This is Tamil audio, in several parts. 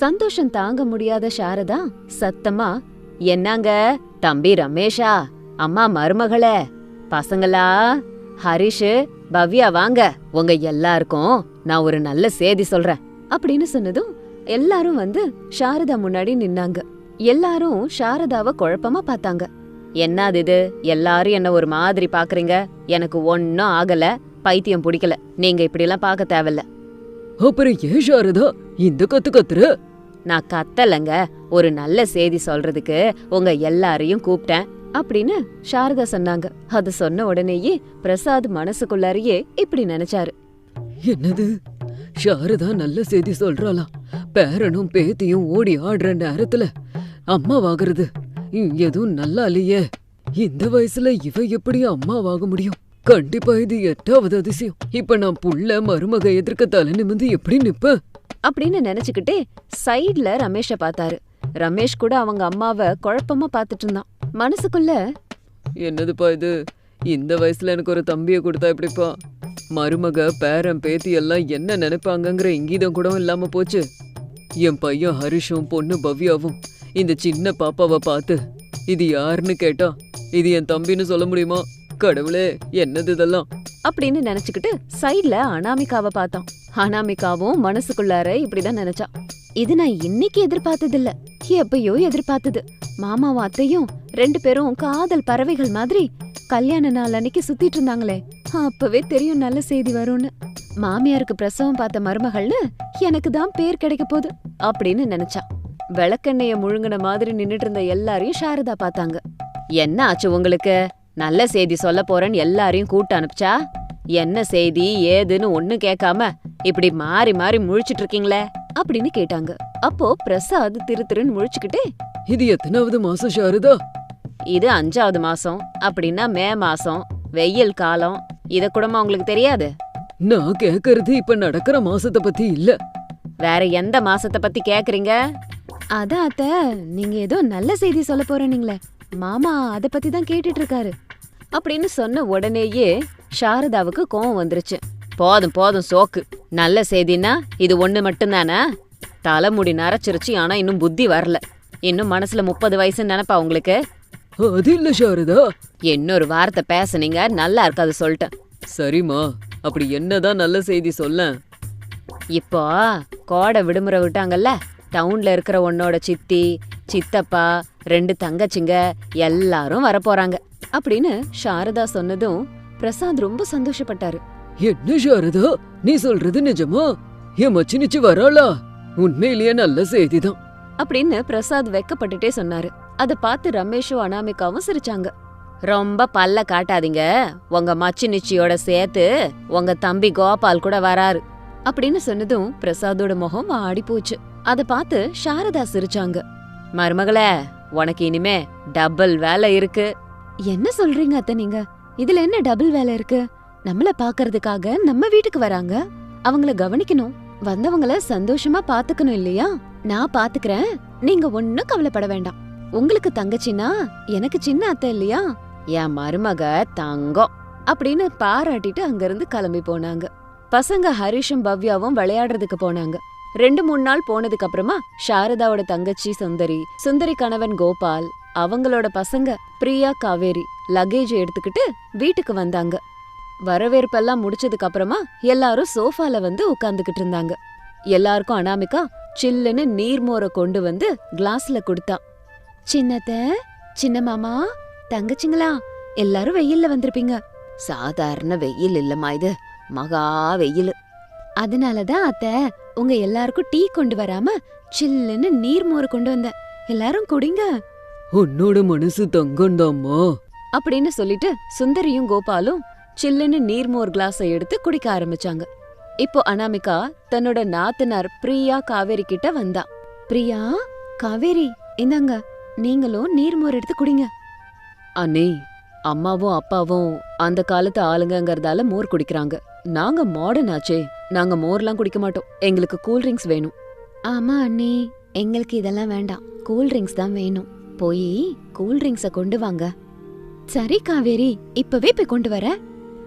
சந்தோஷம் தாங்க முடியாத சாரதா சத்தமா என்னங்க தம்பி ரமேஷா அம்மா மருமகளே பசங்களா ஹரிஷு பவ்யா வாங்க உங்க எல்லாருக்கும் நான் ஒரு நல்ல செய்தி சொல்றேன். அப்படின்னு சொன்னதும் எல்லாரும் வந்து சாரதா முன்னாடி நின்னாங்க. எல்லாரும் சாரதாவை குழப்பமா பார்த்தாங்க. என்னது இது? எல்லாரும் என்ன ஒரு மாதிரி பாக்குறீங்க எனக்கு ஒன்னும் ஆகல பைத்தியம் பிடிக்கல. நீங்க இப்படி எல்லாம் பார்க்க தேவையில்ல. அப்புறம் ஏன் சாரதா? இந்த கத்து கத்துற? நான் கத்தலங்க. ஒரு நல்ல செய்தி சொல்றதுக்கு உங்க எல்லாரையும் கூப்பிட்டேன் அப்படின்னு சாரதா சொன்னாங்க. அது சொன்ன உடனேயே பிரசாத் மனசுக்குள்ளாரியே இப்படி நினைச்சாரு. என்னது? சாரதா நல்ல செய்தி சொல்றாளா? பேரனும் பேத்தியும் ஓடி ஆடுற நேரத்துல அம்மாவாகிறது எதுவும் நல்லா இல்லையே. இந்த வயசுல இவ எப்படி அம்மாவாக முடியும்? கண்டிப்பா இது எட்டாவது அதிசயம். இப்ப நான் புள்ள மருமக எதிர்க்க தலை நிமிந்து எப்படி நிப்ப அப்படின்னு நினைச்சுக்கிட்டே சைடுல ரமேஷ பார்த்தாரு. ரமேஷ் கூட அவங்க அம்மாவை குழப்பமா பார்த்துட்டு இருந்தான். மனசுக்குள்ள என்னதுப்பா இது? இந்த வயசுல எனக்கு ஒரு தம்பியை கொடுத்தா எப்படிப்பா? மருமக பேரன் பேத்தி எல்லாம் என்ன நினைப்பாங்கங்கிற இங்கீதம் கூட இல்லாம போச்சு. என் பையன் ஹரிஷும் பொண்ணு பவ்யாவும் இந்த சின்ன பாப்பாவை பார்த்து இது யாருன்னு கேட்டா இது என் தம்பின்னு சொல்ல முடியுமா? கடவுளே என்னது இதெல்லாம்? அப்படின்னு நினைச்சுக்கிட்டு சைடுல அனாமிகாவை பார்த்தான். அனாமிகாவும் மனசுக்குள்ளார இப்படிதான் நினைச்சா. இது நான் இன்னைக்கு எதிர்பார்த்தது இல்ல எப்பயோ எதிர்பார்த்தது. மாமாவும் அத்தையும் ரெண்டு பேரும் காதல் பறவைகள் மாதிரி கல்யாண நாள் அன்னைக்கு சுத்திட்டு இருந்தாங்களே. அப்பவே தெரியும் நல்ல செய்தி வரும்னு. மாமியாருக்கு பிரசவம் பார்த்த மருமகள்னு எனக்கு தான் பேர் கிடைக்க போகுது அப்படின்னு நினைச்சா. விளக்கெண்ணைய முழுங்கின மாதிரி நின்னுட்டு இருந்த எல்லாரையும் சாரதா பார்த்தாங்க. என்ன ஆச்சு உங்களுக்கு? நல்ல செய்தி சொல்ல போறேன்னு எல்லாரையும் கூட்ட அனுப்பிச்சா? என்ன செய்தி ஏதுன்னு ஒண்ணு கேட்காம இப்படி மாறி மாறி முழிச்சிட்டு இருக்கீங்களே? அப்படின்னு கேட்டாங்க. அப்போ பிரசாத் திரு திருன்னு முழிச்சுக்கிட்டே இது எத்தனாவது மாசம் சாரதா? இது அஞ்சாவது மாசம். அப்படின்னா மே மாசம். வெயில் காலம். இத கூடமா உங்களுக்கு தெரியாது? நான் கேக்குறது இப்ப நடக்கிற மாசத்தை பத்தி இல்ல. வேற எந்த மாசத்தை பத்தி கேக்குறீங்க? அதான் அத்த நீங்க ஏதோ நல்ல செய்தி சொல்ல போறீங்களே மாமா அத பத்தி தான் கேட்டுட்டு இருக்காரு அப்படின்னு சொன்ன உடனேயே சாரதாவுக்கு கோவம் வந்துருச்சு. போதும் போதும் சோக்கு. நல்ல செய்தின்னா இது ஒண்ணு மட்டும்தானே? தலைமுடி நரைச்சிருச்சு ஆனா இன்னும் புத்தி வரல. இன்னும் மனசுல முப்பது வயசுன்னு நினைப்பா உங்களுக்கு? அது இல்ல சாரதா. இன்னொரு வார்த்தை பேசுனீங்க நல்லா இருக்காது சொல்லிட்டேன். சரிம்மா அப்படி என்னதான் நல்ல செய்தி சொல்ல? இப்போ கோடை விடுமுறை விட்டாங்கல்ல டவுன்ல இருக்கிற உன்னோட சித்தி சித்தப்பா ரெண்டு தங்கச்சிங்க எல்லாரும் வரப்போறாங்க. அப்படின்னு சாரதா சொன்னதும் பிரசாத் ரொம்ப சந்தோஷப்பட்டாரு. என்ன சாரதா? நீ சொல்றது நிஜமா? என் மச்சினிச்சு வராளா? உண்மையிலேயே நல்ல செய்திதான். அப்படின்னு பிரசாத் வெக்கப்பட்டுட்டே சொன்னாரு. அத பார்த்து ரமேஷும் அனாமிகாவும் சிரிச்சாங்க. ரொம்ப பல்ல காட்டாதீங்க. உங்க மச்சி நிச்சியோட சேர்த்து உங்க தம்பி கோபால் கூட வராரு. அப்படின்னு சொன்னதும் பிரசாதோட முகம் வாடி போச்சு அத பார்த்து சாரதா சிரிச்சாங்க. மருமகளே உனக்கு இனிமே டபுள் வேலை இருக்கு. என்ன சொல்றீங்க அத்தை நீங்க? இதுல என்ன டபுள் வேலை இருக்கு? நம்மள பாக்குறதுக்காக நம்ம வீட்டுக்கு வராங்க. அவங்கள கவனிக்கணும். வந்தவங்கள சந்தோஷமா பாத்துக்கணும் இல்லையா? நான் பாத்துக்கறேன். நீங்க ஒண்ணும் கவலைப்பட வேண்டாம். உங்களுக்கு தங்கச்சின்னா எனக்கு சின்ன அத்தை இல்லையா? என் மருமக தங்கம். அப்படின்னு பாராட்டிட்டு அங்கிருந்து கிளம்பி போனாங்க. பசங்க ஹரிஷும் பவ்யாவும் விளையாடுறதுக்கு போனாங்க. ரெண்டு மூணு நாள் போனதுக்கு அப்புறமா சாரதாவோட தங்கச்சி சுந்தரி சுந்தரி கணவன் கோபால் அவங்களோட பசங்க பிரியா காவேரி லக்கேஜ் எடுத்துக்கிட்டு வீட்டுக்கு வந்தாங்க. வரவேற்பெல்லாம் முடிச்சதுக்கு அப்புறமா எல்லாரும் சோஃபால வந்து உட்கார்ந்துகிட்டு இருந்தாங்க. எல்லாருக்கும் அனாமிகா சில்லுன்னு நீர்மோரை கொண்டு வந்து கிளாஸ்ல கொடுத்தா. சின்னத்த சின்ன மாமா தங்கச்சிங்களா? எல்லாரும் வெயில்ல வந்திருப்பீங்க. சாதாரண வெயில் இல்லம்மா இது. மகா வெயில். அதனாலதான் அத்த உங்க எல்லாருக்கும் டீ கொண்டு வராம சில்லுன்னு நீர்மோரை கொண்டு வந்தேன் எல்லாரும் குடிங்க. உன்னோட மனசு தங்கம்தாம்மா அப்படின்னு சொல்லிட்டு சுந்தரியும் கோபாலும் சில்லுன்னு நீர்மோர் கிளாஸை எடுத்து குடிக்க ஆரம்பிச்சாங்க. இப்போ அனாமிகா தன்னோட நாத்தனார் பிரியா காவேரி கிட்ட வந்தா. பிரியா காவேரி இந்தாங்க நீங்களும் நீர்மோர் எடுத்து குடிங்க. அண்ணே அம்மாவும் அப்பாவும் அந்த காலத்து ஆளுங்கங்கறதால மோர் குடிக்கிறாங்க. நாங்க மாடர்ன் ஆச்சே. நாங்க மோர்லாம் குடிக்க மாட்டோம். எங்களுக்கு கூல் ட்ரிங்க்ஸ் வேணும். ஆமா அண்ணி எங்களுக்கு இதெல்லாம் வேண்டாம். கூல் ட்ரிங்க்ஸ் தான் வேணும். போய் கூல் ட்ரிங்க்ஸ கொண்டு வாங்க. சரி காவேரி இப்பவே போய் கொண்டு வர.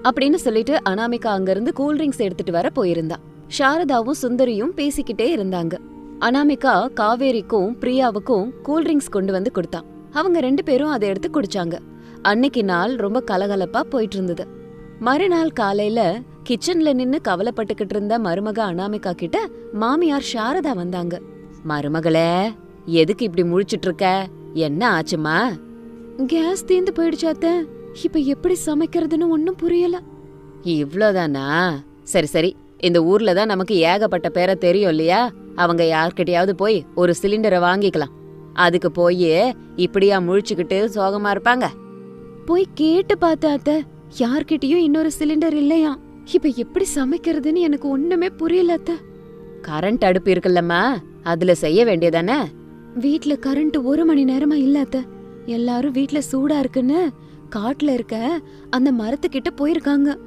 அப்படின்னு சொல்லிட்டு அனாமிகா அங்கிருந்து கூல் ட்ரிங்க்ஸ் எடுத்துட்டு வர போயிருந்தா. சாரதாவும் சுந்தரியும் பேசிக்கிட்டே இருந்தாங்க. அனாமிகா காவேரிக்கும் பிரியாவுக்கும் கூல்ட்ரிங்க்ஸ் கொண்டு வந்து கொடுத்தா. அவங்க ரெண்டு பேரும் அதை எடுத்து குடிச்சாங்க. அன்னைக்கு நாள் ரொம்ப கலகலப்பா போயிட்டு இருந்தது. மறுநாள் காலையில கிச்சன்ல நின்னு கவலைப்பட்டுக்கிட்டு இருந்த மருமக அனாமிகா கிட்ட மாமியார் சாரதா வந்தாங்க. மருமகளே எதுக்கு இப்படி முழிச்சிட்டு இருக்க? என்ன ஆச்சுமா கேஸ் தீந்து போயிடுச்சாத்த இப்ப எப்படி சமைக்கிறதுன்னு ஒன்னும் புரியல. இவ்ளோதானா சரி சரி. இந்த ஊர்ல தான் நமக்கு ஏகப்பட்ட பேரை தெரியும் இல்லையா? அவங்க யார்கிட்டயாவது போய் ஒரு சிலிண்டரை வாங்கிக்கலாம். அதுக்கு போய் இப்படியா முழிச்சுக்கிட்டு சோகமா இருப்பாங்க? போய் கேட்டு பார்த்தாத்த யார்கிட்டயும் இன்னொரு சிலிண்டர் இல்லையா இப்ப எப்படி சமைக்கிறதுன்னு எனக்கு ஒண்ணுமே புரியல அத்த. கரண்ட் அடுப்பு இருக்குல்லம்மா. அதுல செய்ய வேண்டியதானே? வீட்ல கரண்ட் ஒரு மணி நேரமா இல்ல அத்த. எல்லாரும் வீட்ல சூடா இருக்குன்னு காட்டுல இருக்க அந்த மரத்துக்கிட்ட போயிருக்காங்க.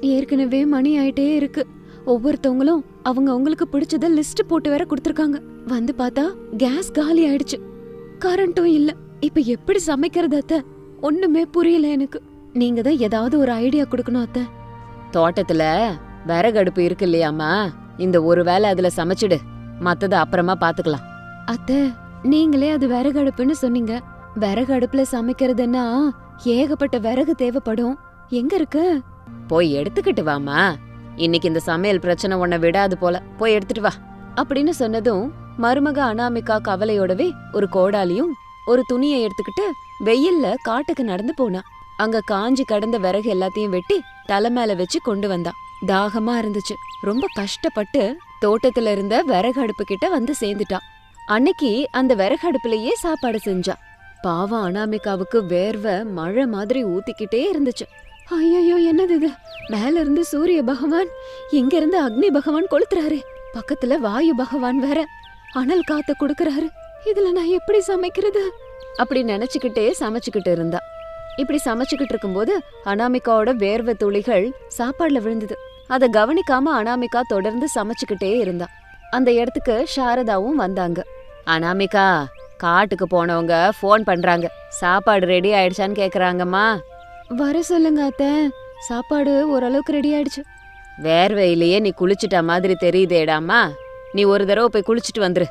ஏற்கனவே மணி ஆயிட்டே இருக்கு. ஒவ்வொருத்தவங்களும் அவங்க அவங்களுக்கு பிடிச்சத லிஸ்ட் போட்டு வேற கொடுத்துருக்காங்க. வந்து பார்த்தா கேஸ் காலி ஆயிடுச்சு. கரண்ட்டும் இல்ல. இப்ப எப்படி சமைக்கிறது அத்த? ஒண்ணுமே புரியல எனக்கு. நீங்க தான் ஏதாவது ஒரு ஐடியா கொடுக்கணும் அத்த. தோட்டத்துல விறகடுப்பு இருக்கு இல்லையாமா இந்த ஒரு வேளை அதுல சமைச்சிடு. மத்தத அப்புறமா பாத்துக்கலாம். அத்த நீங்களே அது விறகடுப்புன்னு சொன்னீங்க. விறகு அடுப்புல சமைக்கிறதுன்னா ஏகப்பட்ட விறகு தேவைப்படும். எங்க இருக்கு? போய் எடுத்துக்கிட்டு வாமா இன்னைக்கு இந்த சமையல் பிரச்சனை உன்னை விடாது போல. போய் எடுத்துட்டு வா. அப்படின்னு சொன்னதும் மருமக அனாமிகா கவலையோடவே ஒரு கோடாலியும் ஒரு துணியை எடுத்துக்கிட்டு வெயில்ல காட்டுக்கு நடந்து போனா. அங்க காஞ்சி கடந்த விறகு எல்லாத்தையும் வெட்டி தலை மேல வச்சு கொண்டு வந்தா. தாகமா இருந்துச்சு. ரொம்ப கஷ்டப்பட்டு தோட்டத்துல இருந்த விறகு அடுப்பு கிட்ட வந்து சேர்ந்துட்டா. அன்னைக்கு அந்த விறகு அடுப்புலயே சாப்பாடு செஞ்சா. பாவம் அனாமிகாவுக்கு வேர்வை மழை மாதிரி ஊத்திக்கிட்டே இருந்துச்சு. ஐயோ என்னது இது? மேல இருந்து சூரிய பகவான் இங்க இருந்து அக்னி பகவான் கொளுத்துறாரு. பக்கத்துல வாயு பகவான் வேற. அனல் காத்த குடுக்கறாரு. இதுல நான் எப்படி சமைக்கிறது? அப்படி நினைச்சுக்கிட்டே சமைச்சுக்கிட்டு இருந்தா. இப்படி சமைச்சுக்கிட்டு இருக்கும்போது அனாமிகாவோட வேர்வை துளிகள் சாப்பாடுல விழுந்தது. அத கவனிக்காம அனாமிகா தொடர்ந்து சமைச்சுக்கிட்டே இருந்தா. அந்த இடத்துக்கு சாரதாவும் வந்தாங்க. அனாமிகா காட்டுக்கு போனவங்க ஃபோன் பண்றாங்க. சாப்பாடு ரெடி ஆயிடுச்சான்னு கேக்குறாங்கம்மா. வர சொல்லுங்க அத்த. சாப்பாடு ஓரளவுக்கு ரெடி ஆயிடுச்சு. வேர்வையிலேயே நீ குளிச்சிட்ட மாதிரி தெரியுதேடாமா நீ ஒரு தடவை போய் குளிச்சிட்டு வந்துரு.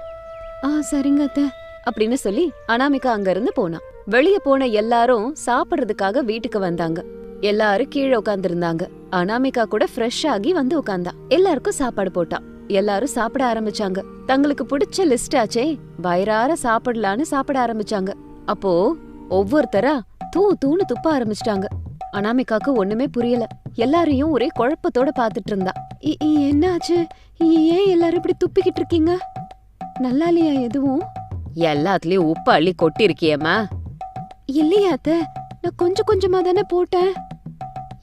ஆ சரிங்க அத்த. அப்படின்னு சொல்லி அனாமிகா அங்க இருந்து போனா. வெளிய போன எல்லாரும் சாப்பிடுறதுக்காக வீட்டுக்கு வந்தாங்க. எல்லாரும் கீழே உட்காந்துருந்தாங்க அனாமிகா கூட ஃப்ரெஷ் ஆகி வந்து உட்காந்தா எல்லாருக்கும் சாப்பாடு போட்டா. எல்லாரும் சாப்பிட ஆரம்பிச்சாங்க. தங்களுக்கு பிடிச்ச லிஸ்ட் ஆச்சே. வயிறார சாப்பிடலான்னு சாப்பிட ஆரம்பிச்சாங்க. அப்போ ஒவ்வொருத்தரா தூ தூன்னு துப்ப ஆரம்பிச்சிட்டாங்க. அனாமிகாக்கு ஒண்ணுமே புரியல. எல்லாரையும் ஒரே குழப்பத்தோட பாத்துட்டு இருந்தா. இ- இ- என்னாச்சு? இ- ஏன் எல்லாரும் இப்படி துப்பிக்கிட்டு இருக்கீங்க? நல்லா இல்லையா எதுவும்? எல்லாத்துலயும் உப்பு அள்ளி கொட்டி இருக்கியம்மா இல்லையா அத்த நான் கொஞ்சம் கொஞ்சமா தானே போட்டேன்.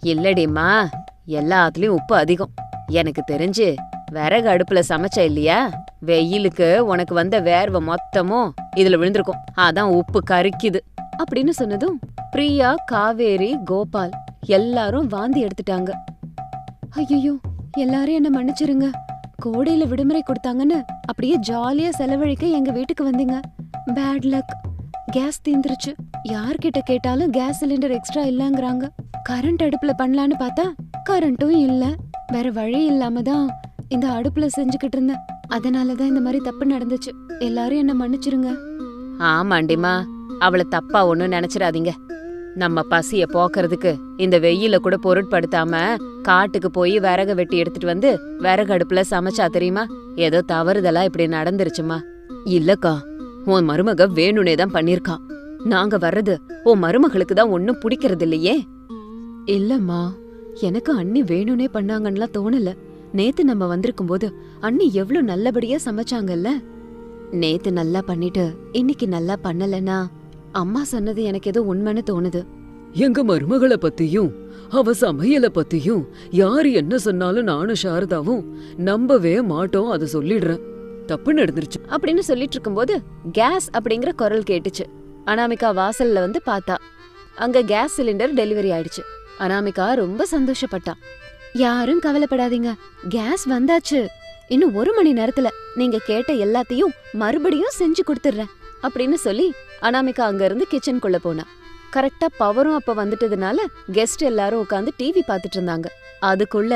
இல்லடிம்மா எல்லாத்துலயும் உப்பு அதிகம். எனக்கு தெரிஞ்சு விறகு அடுப்புல சமைச்ச இல்லையா? வெயிலுக்கு உனக்கு வந்த வேர்வை மொத்தமும் இதுல விழுந்திருக்கும். அதான் உப்பு கரிக்குது. அப்படின்னு சொன்னதும் பிரியா காவேரி கோபால் எல்லாரும் வாந்தி எடுத்துட்டாங்க. ஐயோ எல்லாரும் என்ன மன்னிச்சிருங்க. கோடையில விடுமுறை கொடுத்தாங்கன்னு அப்படியே ஜாலியா செலவழிக்க எங்க வீட்டுக்கு வந்தீங்க. பேட் லக் கேஸ் தீந்துருச்சு. யார்கிட்ட கேட்டாலும் கேஸ் சிலிண்டர் எக்ஸ்ட்ரா இல்லங்கறாங்க. கரண்ட் அடுப்புல பண்ணலான்னு பார்த்தா கரண்ட்டும் இல்ல. வேற வழி இல்லாம தான் இந்த அடுப்புல செஞ்சுக்கிட்டு இருந்தேன். அதனால தான் இந்த மாதிரி தப்பு நடந்துச்சு. எல்லாரும் என்ன மன்னிச்சிருங்க. ஆமாண்டிமா. அவளை தப்பா ஒண்ணும் நினைச்சிடாதீங்க. நம்ம பசிய போக்குறதுக்கு இந்த வெயில கூட பொருட்படுத்தாம காட்டுக்கு போய் விறகு வெட்டி எடுத்துட்டு வந்து விறகு அடுப்புல சமைச்சா தெரியுமா? ஏதோ தவறுதலா இப்படி நடந்துருச்சுமா? இல்லக்கா. உன் மருமக வேணுனே தான் பண்ணிருக்கா. நாங்க வர்றது உன் மருமகளுக்கு தான் ஒன்னும் பிடிக்கிறது இல்லையே இல்லம்மா எனக்கு அண்ணி வேணுனே பண்ணாங்கன்னுலாம் தோணல. நேத்து நம்ம வந்திருக்கும் போது அண்ணி எவ்வளவு நல்லபடியா சமைச்சாங்கல்ல? நேத்து நல்லா பண்ணிட்டு இன்னைக்கு நல்லா பண்ணலனா அம்மா சொன்னது எனக்கு ஏதோ உண்மைன்னு தோணுது. எங்க மருமகளை பத்தியும் அவ சமையல பத்தியும் யாரு என்ன சொன்னாலும் நானும் சாரதாவும் நம்பவே மாட்டோம் அதை சொல்லிடுறேன். தப்பு நடந்துருச்சு அப்படின்னு சொல்லிட்டு இருக்கும்போது கேஸ் அப்படிங்கிற குரல் கேட்டுச்சு. அனாமிகா வாசல்ல வந்து பார்த்தா அங்க கேஸ் சிலிண்டர் டெலிவரி ஆயிடுச்சு. அனாமிகா ரொம்ப சந்தோஷப்பட்டா. யாரும் கவலைப்படாதீங்க கேஸ் வந்தாச்சு. இன்னும் ஒரு மணி நேரத்துல நீங்க கேட்ட எல்லாத்தையும் மறுபடியும் செஞ்சு கொடுத்துடுறேன் அப்படின்னு சொல்லி அனாமிகா அங்க இருந்து கிச்சனுக்குள்ள போனா. கரெக்டா பவரும் அப்ப வந்துட்டதுனால கெஸ்ட் எல்லாரும் உட்காந்து டிவி பார்த்துட்டு இருந்தாங்க. அதுக்குள்ள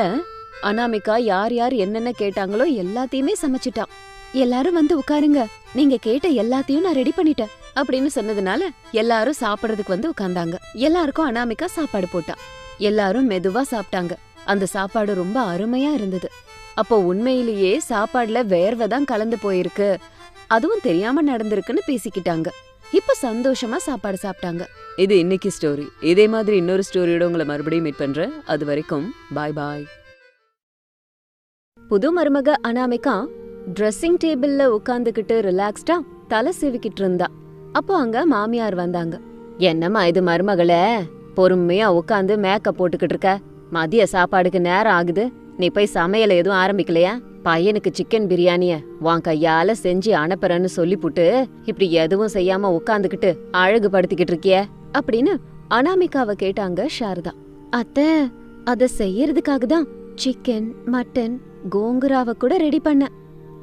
அனாமிகா யார் யார் என்னென்ன கேட்டாங்களோ எல்லாத்தையுமே சமைச்சிட்டான் எல்லாரும் வந்து உட்காருங்க. நீங்க கேட்ட எல்லாத்தையும் நான் ரெடி பண்ணிட்டேன். அப்படின்னு சொன்னதுனால எல்லாரும் சாப்பிடுறதுக்கு வந்து உட்கார்ந்தாங்க. எல்லாருக்கும் அனாமிகா சாப்பாடு போட்டா. எல்லாரும் மெதுவா சாப்பிட்டாங்க. அந்த சாப்பாடு ரொம்ப அருமையா இருந்தது. அப்போ உண்மையிலேயே சாப்பாடுல வேர்வை தான் கலந்து போயிருக்கு. அதுவும் தெரியாம நடந்திருக்குன்னு பேசிக்கிட்டாங்க. இப்ப சந்தோஷமா சாப்பாடு சாப்பிட்டாங்க. இது இன்னைக்கு ஸ்டோரி இதே மாதிரி இன்னொரு ஸ்டோரியோட உங்களை மறுபடியும் மீட் பண்றேன். அது வரைக்கும் பாய் பாய் புது மருமக அனாமிகா ட்ரெஸ்ஸிங் டேபிள்ல உட்காந்துக்கிட்டு ரிலாக்ஸ்டா தலை சீவிக்கிட்டு இருந்தா. அப்போ அங்க மாமியார் வந்தாங்க. என்னம்மா இது மருமகளே? பொறுமையா உட்காந்து மேக்கப் போட்டுக்கிட்டு இருக்க. மதிய சாப்பாடுக்கு நேரம் ஆகுது. நீ போய் சமையல் எதுவும் ஆரம்பிக்கலையா? பையனுக்கு சிக்கன் பிரியாணிய உன் கையால செஞ்சு அனுப்புறேன்னு சொல்லிப்புட்டு இப்படி எதுவும் செய்யாம உட்காந்துக்கிட்டு அழகு படுத்திக்கிட்டு இருக்கிய? அப்படின்னு அனாமிகாவை கேட்டாங்க சாரதா. அத்த அத செய்யறதுக்காக தான் சிக்கன் மட்டன் கோங்குராவை கூட ரெடி பண்ண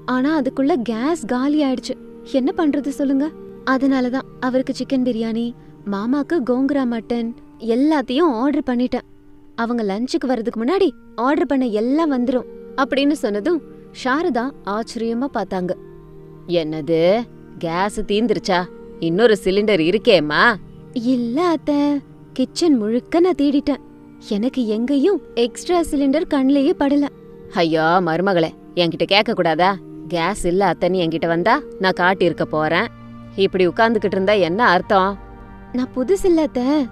ஆனா அதுக்குள்ள கேஸ் காலி ஆயிடுச்சு. என்ன பண்றது சொல்லுங்க? அதனாலதான் அவருக்கு சிக்கன் பிரியாணி மாமாக்கு கோங்குரா மட்டன் எல்லாத்தையும் ஆர்டர் பண்ணிட்டேன். அவங்க லஞ்சுக்கு வர்றதுக்கு முன்னாடி ஆர்டர் பண்ண எல்லாம் வந்துரும் அப்படின்னு சொன்னதும் சாரதா ஆச்சரியமா பார்த்தாங்க. என்னது? கேஸ் தீந்துருச்சா? இன்னொரு சிலிண்டர் இருக்கேம்மா. இல்ல அத்த கிச்சன் முழுக்க நான் தேடிட்டேன். எனக்கு எங்கேயும் எக்ஸ்ட்ரா சிலிண்டர் கண்ணிலேயே படல. ஐயோ மருமகளே என்கிட்ட கேட்க கூடாதா கேஸ் இல்ல அத்தன்னு என்கிட்ட வந்தா நான் காட்டி இருக்க போறேன். இப்படி உட்கார்ந்துகிட்டு இருந்தா என்ன அர்த்தம்? நான் புதுசு இல்ல அத்த.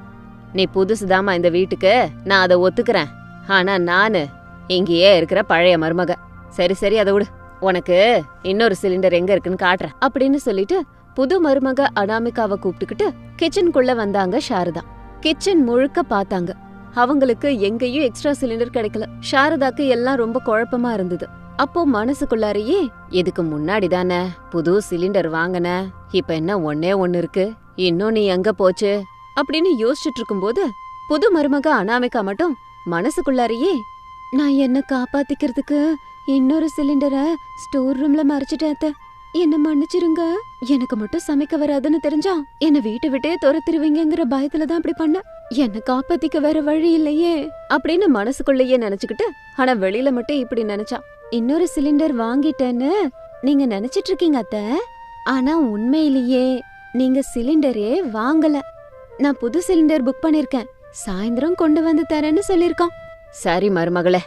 நீ புதுசுதாம்மா இந்த வீட்டுக்கு. நான் அதை ஒத்துக்கிறேன். ஆனா நானு இங்கேயே இருக்கிற பழைய மருமக. சரி சரி அதை விடு. உனக்கு இன்னொரு சிலிண்டர் எங்க இருக்குன்னு காட்டுறேன். அப்படின்னு சொல்லிட்டு புது மருமக அனாமிகாவை கூப்பிட்டுக்கிட்டு கிச்சனுக்குள்ள வந்தாங்க சாரதா. கிச்சன் முழுக்க பார்த்தாங்க. அவங்களுக்கு எங்கேயும் எக்ஸ்ட்ரா சிலிண்டர் கிடைக்கல. சாரதாக்கு எல்லாம் ரொம்ப குழப்பமா இருந்தது. அப்போ மனசுக்குள்ளாரையே இதுக்கு முன்னாடி தானே புது சிலிண்டர் வாங்கின? இப்ப என்ன ஒன்னே ஒன்னு இருக்கு? இன்னும் நீ எங்க போச்சு? அப்படின்னு யோசிச்சுட்டு இருக்கும்போது புது மருமக அனாமிகா மட்டும் மனசுக்குள்ளாரையே நான் என்ன காப்பாத்திக்கிறதுக்கு இன்னொரு சிலிண்டரை ஸ்டோர் ரூம்ல மறைச்சிட்டேன் என்ன மன்னிச்சிருங்க. எனக்கு மட்டும் சமைக்க வராதுன்னு தெரிஞ்சா என்ன வீட்டை விட்டே துரத்திருவீங்கிற பயத்துல தான் அப்படி பண்ண என்ன காப்பாத்திக்க வேற வழி இல்லையே. அப்படின்னு மனசுக்குள்ளேயே நினைச்சுக்கிட்டு ஆனா வெளியில மட்டும் இப்படி நினைச்சா. இன்னொரு சிலிண்டர் வாங்கிட்டேன்னு நீங்க நினைச்சிட்டு இருக்கீங்க அத்த. ஆனா உண்மையிலேயே நீங்க சிலிண்டரே வாங்கல. நான் புது சிலிண்டர் புக் பண்ணிருக்கேன். சாயந்தரம் கொண்டு வந்து தரேன்னு சொல்லிருக்கான் சரி மருமகளே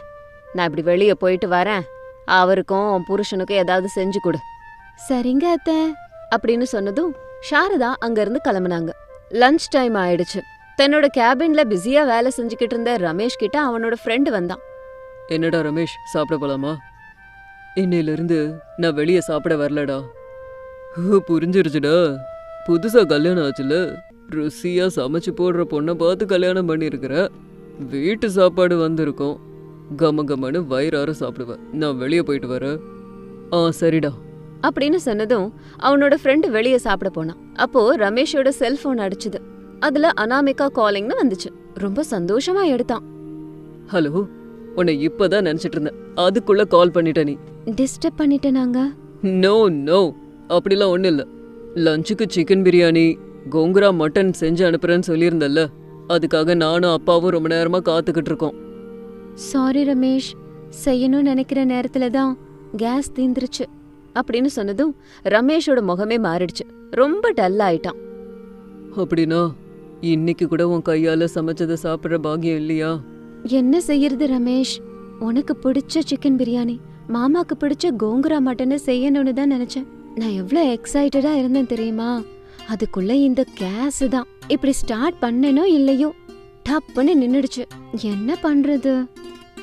நான் இப்படி வெளிய போயிட்டு வரேன். அவருக்கும் புருஷனுக்கும் ஏதாவது செஞ்சு கொடு. சரிங்க அத்த. அப்படின்னு சொன்னதும் சாரதா அங்க இருந்து கிளம்புனாங்க. லஞ்ச் டைம் ஆயிடுச்சு. தன்னோட கேபின்ல பிஸியா வேலை செஞ்சுக்கிட்டு இருந்த ரமேஷ் கிட்ட அவனோட ஃப்ரெண்டு வந்தான். என்னடா ரமேஷ் சாப்பிட போலாமா? இன்னையில இருந்து நான் வெளியே சாப்பிட வரலடா. புரிஞ்சிருச்சுடா. புதுசா கல்யாணம் ஆச்சுல. ருசியா சமைச்சு போடுற பொண்ணை பார்த்து கல்யாணம் பண்ணியிருக்கிற. வீட்டு சாப்பாடு வந்திருக்கும். கம கமன்னு வயிறார சாப்பிடுவேன் நான் வெளியே போயிட்டு வரேன். ஆ சரிடா. அப்படின்னு சொன்னதும் அவனோட ஃப்ரெண்டு வெளியே சாப்பிட போனான் அப்போ ரமேஷோட செல்போன் அடிச்சுது. அதுல அனாமிகா காலிங்னு வந்துச்சு. ரொம்ப சந்தோஷமா எடுத்தான். ஹலோ? உன்னை இப்பதான் நினைச்சிட்டு இருந்தேன். அதுக்குள்ள கால் பண்ணிட்ட நீ. டிஸ்டர்ப் பண்ணிட்டேனாங்க. நோ நோ அப்படிலாம் ஒன்றும் இல்லை. லஞ்சுக்கு சிக்கன் பிரியாணி கோங்குரா மட்டன் செஞ்சு அனுப்புறேன்னு சொல்லியிருந்தல்ல. அதுக்காக நானும் அப்பாவும் ரொம்ப நேரமா காத்துக்கிட்டு இருக்கோம். சாரி ரமேஷ். செய்யணும்னு நினைக்கிற நேரத்துல தான் கேஸ் தீந்துருச்சு. அப்படின்னு சொன்னதும் ரமேஷோட முகமே மாறிடுச்சு. ரொம்ப டல் ஆயிட்டான். அப்படின்னா இன்னைக்கு கூட உன் கையால சமைச்சதை சாப்பிட்ற பாக்கியம் இல்லையா? என்ன செய்யறது ரமேஷ்? உனக்கு பிடிச்ச சிக்கன் பிரியாணி மாமாக்கு பிடிச்ச கோங்குரா மட்டனை செய்யணும்னு தான் நினைச்சேன். நான் எவ்ளோ எக்ஸைட்டடா இருந்தேன் தெரியுமா? அதுக்குள்ள இந்த கேஸ் தான். இப்படி ஸ்டார்ட் பண்ணனோ இல்லையோ? டப்புன்னு நின்னுடுச்சு. என்ன பண்றது?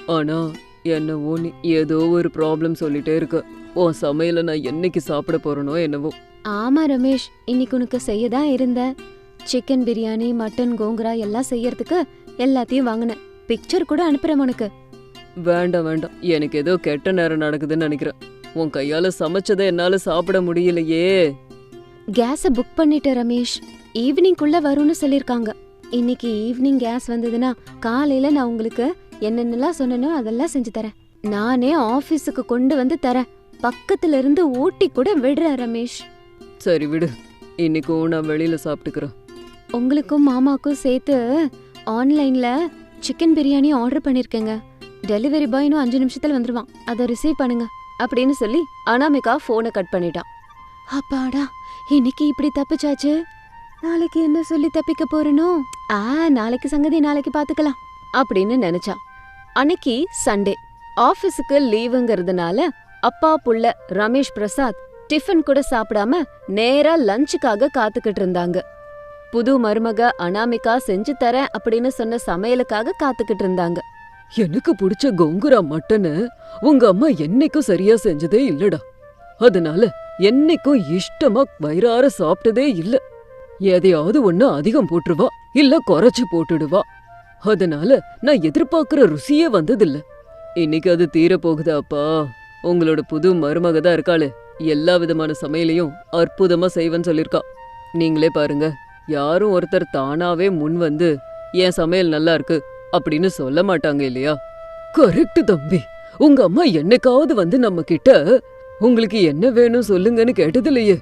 ஆனா என்னவோ நீ ஏதோ ஒரு ப்ராப்ளம் சொல்லிட்டே இருக்க. உன் சமையலை நான் என்னைக்கு சாப்பிட போறேனோ என்னவோ. ஆமா ரமேஷ் இன்னைக்கு உனக்கு செய்ய தான் இருந்தேன். சிக்கன் பிரியாணி மட்டன் கோங்குரா எல்லாம் செய்யறதுக்கு எல்லாத்தையும் வாங்கினேன். பிக்சர் கூட அனுப்புறேன் உனக்கு. வேண்டாம் வேண்டாம். எனக்கு ஏதோ கெட்ட நேரம் நடக்குதுன்னு நினைக்கிறேன். உன் கையால சமைச்சதை என்னால சாப்பிட முடியலையே. கேஸ புக் பண்ணிட்டேன் ரமேஷ் ஈவினிங்குள்ள வரும்னு சொல்லிருக்காங்க இன்னைக்கு ஈவினிங் கேஸ் வந்ததுன்னா காலையில நான் உங்களுக்கு என்னென்னலாம் சொன்னனோ அதெல்லாம் செஞ்சு தரேன். நானே ஆபீஸுக்கு கொண்டு வந்து தரேன். பக்கத்துல இருந்து ஊட்டி கூட விடுறேன் ரமேஷ். சரி விடு. இன்னைக்கும் நான் வெளியில சாப்பிட்டுக்கிறேன். உங்களுக்கும் மாமாக்கும் சேர்த்து ஆன்லைன்ல சிக்கன் பிரியாணி ஆர்டர் பண்ணிருக்கேங்க. டெலிவரி பாய் இன்னும் அஞ்சு நிமிஷத்துல வந்துருவான். அதை ரிசீவ் பண்ணுங்க அப்படின்னு சொல்லி அனாமிகா போனை கட் பண்ணிட்டான். அப்பாடா இன்னைக்கு இப்படி தப்பிச்சாச்சு? நாளைக்கு என்ன சொல்லி தப்பிக்க போறனோ? ஆ நாளைக்கு சங்கதி நாளைக்கு பாத்துக்கலாம் அப்படின்னு நினைச்சான் அன்னைக்கு சண்டே ஆபீஸுக்கு லீவுங்கிறதுனால அப்பா புள்ள ரமேஷ் பிரசாத் டிஃபன் கூட சாப்பிடாம நேரா லஞ்சுக்காக காத்துக்கிட்டு இருந்தாங்க. புது மருமக அனாமிகா செஞ்சு தரேன் அப்படின்னு சொன்ன சமையலுக்காக காத்துக்கிட்டு இருந்தாங்க. எனக்கு பிடிச்ச கொங்குரா மட்டனை உங்க அம்மா என்னைக்கும் சரியா செஞ்சதே இல்லடா. அதனால என்னைக்கும் இஷ்டமா வயிறார சாப்பிட்டதே இல்ல. எதையாவது ஒண்ணு அதிகம் போட்டுருவா இல்ல குறைச்சு போட்டுடுவா. அதனால நான் எதிர்பார்க்கிற ருசியே வந்ததில்ல. இன்னைக்கு அது தீர போகுதாப்பா உங்களோட புது மருமக தான் இருக்காளே. எல்லா விதமான சமையலையும் அற்புதமா செய்வேன்னு சொல்லிருக்கா நீங்களே பாருங்க. யாரும் ஒருத்தர் தானாவே முன் வந்து என் சமையல் நல்லா இருக்கு அப்படின்னு சொல்ல மாட்டாங்க இல்லையா? கரெக்ட் தம்பி. உங்க அம்மா என்னைக்காவது வந்து நம்ம கிட்ட உங்களுக்கு என்ன வேணும் சொல்லுங்கன்னு கேட்டதில்லையே.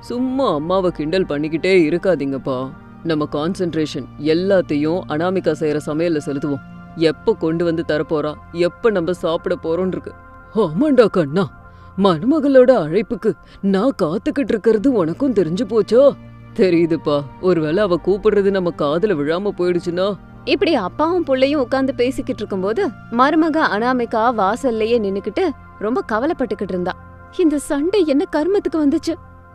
சும்மா அம்மாவை கிண்டல் பண்ணிக்கிட்டே இருக்காதீங்கப்பா. நம்ம கான்சென்ட்ரேஷன் எல்லாத்தையும் அனாமிகா செய்யற சமையல்ல செலுத்துவோம். எப்ப கொண்டு வந்து தரப்போறா எப்ப நம்ம சாப்பிட போறோம் இருக்கு ஆமாண்டா கண்ணா. மணமகளோட அழைப்புக்கு நான் காத்துக்கிட்டு இருக்கிறது உனக்கும் தெரிஞ்சு போச்சோ? தெரியுதுப்பா. ஒருவேளை அவ கூப்பிடுறது நம்ம காதுல விழாம போயிடுச்சுன்னா? இப்படி அப்பாவும் புள்ளையும் உட்கார்ந்து பேசிக்கிட்டு இருக்கும்போது மருமக அனாமிகா வாசல்லையே நின்னுக்கிட்டு ரொம்ப கவலைப்பட்டுக்கிட்டு இருந்தா. இந்த சண்டை என்ன கர்மத்துக்கு வந்துச்சு?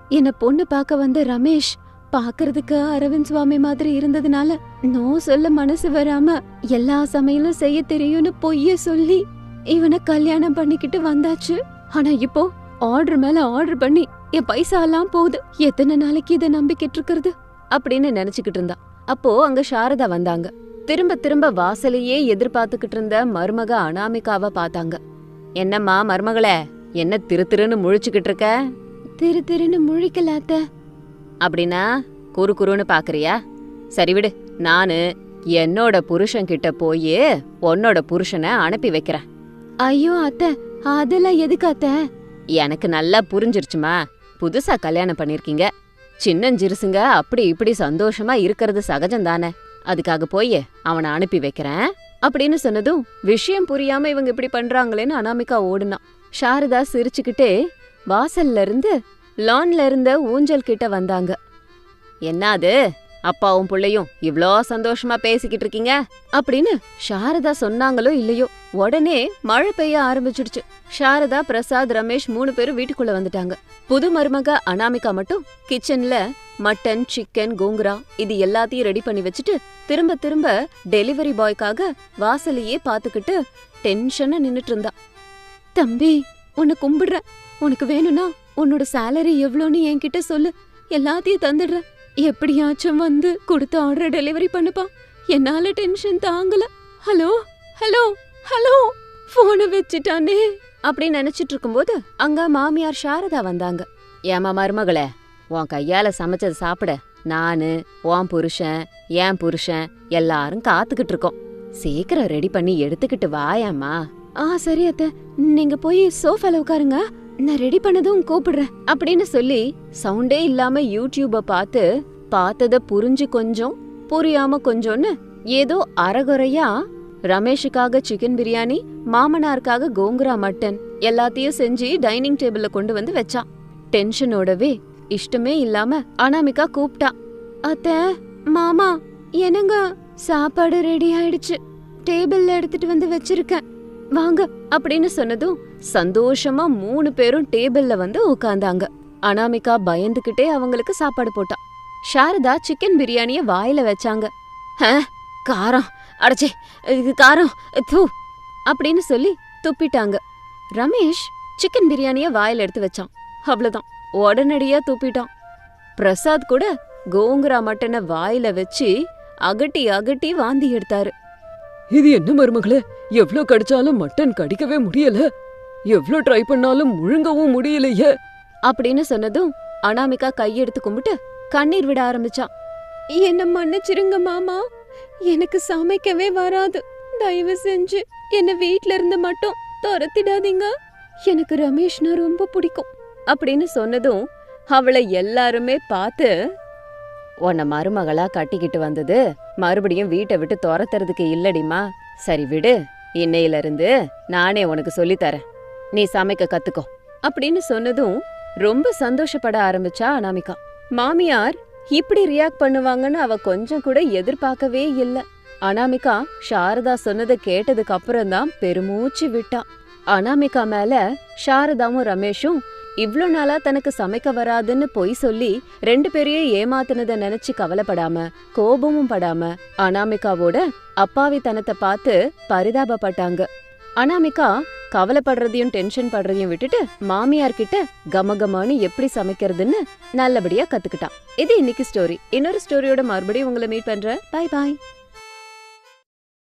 என்ன பொண்ணு பார்க்க வந்த ரமேஷ் பாக்குறதுக்கு அரவிந்த் சுவாமி மாதிரி இருந்ததுனால நோ சொல்ல மனசு வராம எல்லா சமையலும் செய்ய தெரியும்னு பொய்ய சொல்லி இவனை கல்யாணம் பண்ணிக்கிட்டு வந்தாச்சு. ஆனா இப்போ ஆர்டர் மேல ஆர்டர் பண்ணி என் பைசா எல்லாம் போகுது. எத்தனை நாளைக்கு இதை நம்பிக்கிட்டு இருக்கிறது அப்படின்னு நினைச்சுக்கிட்டு இருந்தா. அப்போ அங்க சாரதா வந்தாங்க. திரும்ப திரும்ப வாசலையே எதிர்பார்த்துக்கிட்டு இருந்த மருமக அனாமிகாவை பார்த்தாங்க. என்னம்மா மருமகளே என்ன திரு திருன்னு முழிச்சுக்கிட்டு இருக்க? திரு திருன்னு முழிக்கல அத்த. அப்படின்னா குறு குறுன்னு பாக்குறியா? சரி விடு நானு என்னோட புருஷன் கிட்ட போய் உன்னோட புருஷனை அனுப்பி வைக்கிறேன். ஐயோ அத்த அதெல்லாம் எதுக்கு அத்த? எனக்கு நல்லா புரிஞ்சிருச்சுமா. புதுசா கல்யாணம் பண்ணிருக்கீங்க. சின்னஞ்சிறுசுங்க அப்படி இப்படி சந்தோஷமா இருக்கிறது சகஜம் தானே அதுக்காக போய் அவனை அனுப்பி வைக்கிறேன். அப்படின்னு சொன்னதும் விஷயம் புரியாம இவங்க இப்படி பண்றாங்களேன்னு அனாமிகா ஓடுனான் சாரதா சிரிச்சுக்கிட்டே வாசல்ல இருந்து லான்ல இருந்த ஊஞ்சல் கிட்ட வந்தாங்க. என்னது அப்பாவும் பிள்ளையும் இவ்ளோ சந்தோஷமா பேசிக்கிட்டு இருக்கீங்க? அப்படின்னு சாரதா சொன்னாங்களோ இல்லையோ உடனே மழை பெய்ய ஆரம்பிச்சிடுச்சு. சாரதா பிரசாத் ரமேஷ் மூணு பேரும் வீட்டுக்குள்ள வந்துட்டாங்க. புது மருமக அனாமிகா மட்டும் கிச்சன்ல மட்டன் சிக்கன் கோங்குரா இது எல்லாத்தையும் ரெடி பண்ணி வச்சுட்டு திரும்ப திரும்ப டெலிவரி பாய்க்காக வாசலையே பாத்துக்கிட்டு டென்ஷனா நின்னுட்டு இருந்தா. தம்பி உன்னை கும்பிடுற உனக்கு வேணும்னா உன்னோட சேலரி எவ்வளோன்னு என்கிட்ட சொல்லு. எல்லாத்தையும் தந்துடுறேன். எப்படியாச்சும் வந்து கொடுத்த ஆர்டர் டெலிவரி பண்ணுப்பா. என்னால டென்ஷன் தாங்கல. ஹலோ ஹலோ ஹலோ போனை வச்சுட்டானே. அப்படி நினைச்சிட்டு இருக்கும்போது அங்க மாமியார் சாரதா வந்தாங்க. ஏமா மருமகளே உன் கையால சமைச்சது சாப்பிட. நானு உன் புருஷன் என் புருஷன் எல்லாரும் காத்துக்கிட்டு இருக்கோம். சீக்கிரம் ரெடி பண்ணி எடுத்துக்கிட்டு வாயாம்மா. ஆ சரி அத்த. நீங்க போய் சோஃபால உட்காருங்க. நான் ரெடி பண்ணதும் கூப்பிடுறேன் அப்படின்னு சொல்லி சவுண்டே இல்லாம யூடியூப பார்த்து பார்த்தத புரிஞ்சு கொஞ்சம் புரியாம கொஞ்சம்னு ஏதோ அறகுறையா ரமேஷுக்காக சிக்கன் பிரியாணி மாமனாருக்காக கோங்குரா மட்டன் எல்லாத்தையும் செஞ்சு டைனிங் டேபிள்ல கொண்டு வந்து வச்சான். டென்ஷனோடவே இஷ்டமே இல்லாம அனாமிகா கூப்பிட்டா அத்த மாமா என்னங்க சாப்பாடு ரெடி ஆயிடுச்சு. டேபிள்ல எடுத்துட்டு வந்து வச்சிருக்கேன். வாங்க அப்படின்னு சொன்னதும் சந்தோஷமா மூணு பேரும் டேபிள்ல வந்து உட்கார்ந்தாங்க அனாமிகா பயந்துகிட்டே அவங்களுக்கு சாப்பாடு போட்டா. சாரதா சிக்கன் பிரியாணிய வாயில வச்சாங்க. "ஹ, காரம். அடச்சே இது காரம். தூ அப்படின்னு சொல்லி துப்பிட்டாங்க. ரமேஷ் சிக்கன் பிரியாணிய வாயில எடுத்து வச்சான். அவ்வளவுதான். உடனடியா துப்பிட்டான். பிரசாத் கூட கோங்குரா மட்டனை வாயில வச்சு அகட்டி அகட்டி வாந்தி எடுத்தாரு. இது என்ன மருமகளே? எவ்ளோ கடிச்சாலும் மட்டன் கடிக்கவே முடியல. எவ்ளோ ட்ரை பண்ணாலும் முழுங்கவும் முடியலையே. அப்படின்னு சொன்னதும் அனாமிகா கையெடுத்து கும்பிட்டு கண்ணீர் விட ஆரம்பிச்சான். என்ன மன்னிச்சிருங்க மாமா. எனக்கு சமைக்கவே வராது. தயவு செஞ்சு என்ன வீட்ல இருந்து மட்டும் துரத்திடாதீங்க. எனக்கு ரமேஷ்னா ரொம்ப பிடிக்கும். அப்படின்னு சொன்னதும் அவளை எல்லாருமே பார்த்து உன்னை மருமகளா கட்டிக்கிட்டு வந்தது மறுபடியும் வீட்டை விட்டு துரத்துறதுக்கு இல்லடிமா சரி விடு. இன்னையில இருந்து நானே உனக்கு சொல்லித் தரேன் நீ சமைக்க கத்துக்கோ. அப்படின்னு சொன்னதும் ரொம்ப சந்தோஷப்பட ஆரம்பிச்சா அனாமிகா. மாமியார் இப்படி ரியாக்ட் பண்ணுவாங்கன்னு அவ கொஞ்சம் கூட எதிர்பார்க்கவே இல்ல. அனாமிகா சாரதா சொன்னதை கேட்டதுக்கு அப்புறம் தான் பெருமூச்சு விட்டா. அனாமிகா மேல சாரதாவும் ரமேஷும் இவ்ளோ நாளா தனக்கு சமைக்க வராதுன்னு பொய் சொல்லி ரெண்டு பேரையும் ஏமாத்தினதை நினைச்சு கவலைப்படாம கோபமும் படாம அனாமிகாவோட அப்பாவி தனத்தை பார்த்து பரிதாபப்பட்டாங்க. அனாமிகா கவலைப்படுறதையும் டென்ஷன் படுறதையும் விட்டுட்டு மாமியார் கிட்ட கமகமானு எப்படி சமைக்கிறதுன்னு நல்லபடியா கத்துக்கிட்டான். இது இன்னைக்கு ஸ்டோரி இன்னொரு ஸ்டோரியோட மறுபடியும் உங்களை மீட் பண்றேன். பாய் பாய்